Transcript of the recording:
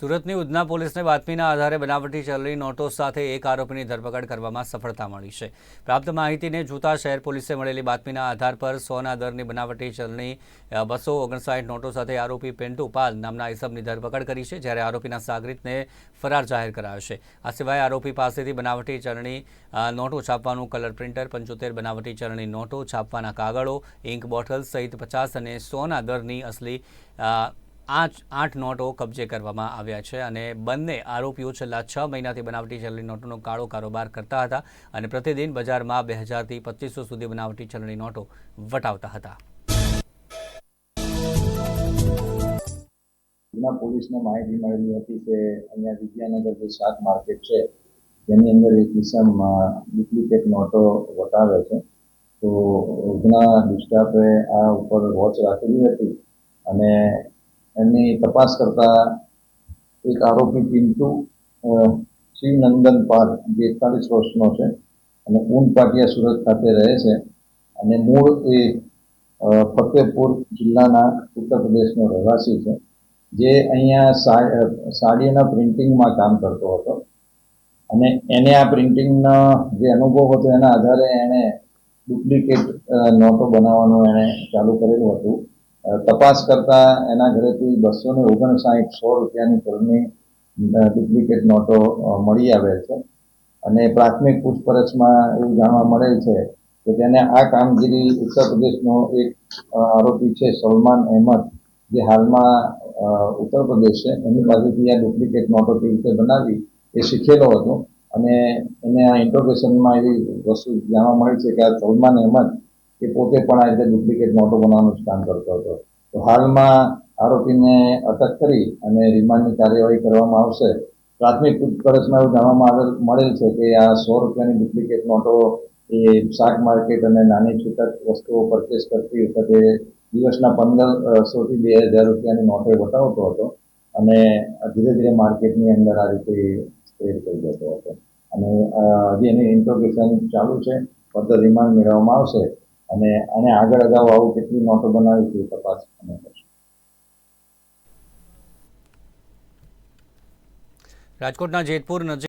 સુરતની ઉધના પોલીસને બાતમીના આધારે બનાવટી ચલણી નોટો સાથે એક આરોપીની ધરપકડ કરવામાં સફળતા મળી છે. પ્રાપ્ત માહિતીને જોતા શહેર પોલીસે મળેલી બાતમીના આધાર પર સોના દરની બનાવટી ચલણી બસો ઓગણસાઠ નોટો સાથે આરોપી પેન્ટુ પાલ નામના ઇસમની ધરપકડ કરી છે, જ્યારે આરોપીના સાગરીતને ફરાર જાહેર કરાયો છે. આ સિવાય આરોપી પાસેથી બનાવટી ચલણી નોટો છાપવાનું કલર પ્રિન્ટર, પંચોતેર બનાવટી ચલણી નોટો છાપવાના કાગળો, ઇંક બોટલ સહિત પચાસ અને સોના દરની અસલી આઠ આઠ નોટો કબજે કરવામાં આવ્યા છે અને બંને આરોપીઓ છેલ્લા છ મહિનાથી બનાવટી ચલણી નોટોનો કાળો કારોબાર કરતા હતા અને પ્રતિદિન બજારમાં બે હજારથી પચીસો સુધી બનાવટી ચલણી નોટો વટાવતા હતા. પોલીસને માહિતી મળેલી હતી કે અહીંયા વિદ્યાનગર જે શાક માર્કેટ છે તેની અંદર એક કિસમ ડુપ્લિકેટ નોટો વટાવે છે. તો ઘણા ડિસ્ટાફે આ ઉપર વોચ રાખેલી હતી અને એમની તપાસ કરતા એક આરોપી પિન્ટુ શ્રીનંદન પાલ, જે એકતાલીસ વર્ષનો છે અને ઊન પાટિયા સુરત ખાતે રહે છે. અને મૂળ એ ફતેપુર જિલ્લાના ઉત્તર પ્રદેશનો રહેવાસી છે, જે અહીંયા સાડીના પ્રિન્ટિંગમાં કામ કરતો હતો. અને એને આ પ્રિન્ટિંગનો જે અનુભવ હતો એના આધારે એણે ડુપ્લિકેટ નોટો બનાવવાનું એણે ચાલુ કરેલું હતું. તપાસ કરતા એના ઘરેથી બસો ને ઓગણસાઠ સો રૂપિયાની કરની ડુપ્લિકેટ નોટો મળી આવેલ છે. અને પ્રાથમિક પૂછપરછમાં એવું જાણવા મળેલ છે કે તેને આ કામગીરી ઉત્તર પ્રદેશનો એક આરોપી છે સલમાન અહેમદ, જે હાલમાં ઉત્તર પ્રદેશ છે. એની પાસેથી આ ડુપ્લિકેટ નોટો કેવી રીતે બનાવી એ શીખેલો હતો. અને એને આ ઇન્ટ્રોગેશનમાં એવી વસ્તુ જાણવા મળી છે કે આ સલમાન અહેમદ એ પોતે પણ આ રીતે ડુપ્લિકેટ નોટો બનાવવાનું જ કામ કરતો હતો. તો હાલમાં આરોપીને અટક કરી અને રિમાન્ડની કાર્યવાહી કરવામાં આવશે. પ્રાથમિક પૂછપરછમાં એવું જાણવામાં આવેલ મળેલ છે કે આ સો રૂપિયાની ડુપ્લિકેટ નોટો એ શાક માર્કેટ અને નાની છૂટક વસ્તુઓ પરચેસ કરતી વખતે દિવસના પંદરસોથી બે હજાર રૂપિયાની નોટો બતાવતો હતો અને ધીરે ધીરે માર્કેટની અંદર આ રીતે સ્પ્રેડ થઈ જતો હતો. અને હજી એની ઇન્ટ્રોગેશન ચાલુ છે. ફર્ધર રિમાન્ડ મેળવવામાં આવશે. અને આને આગળ અગાઉ આવું કેટલી નોટો બનાવી છે તપાસ અમે રાજકોટના જેતપુર નજીક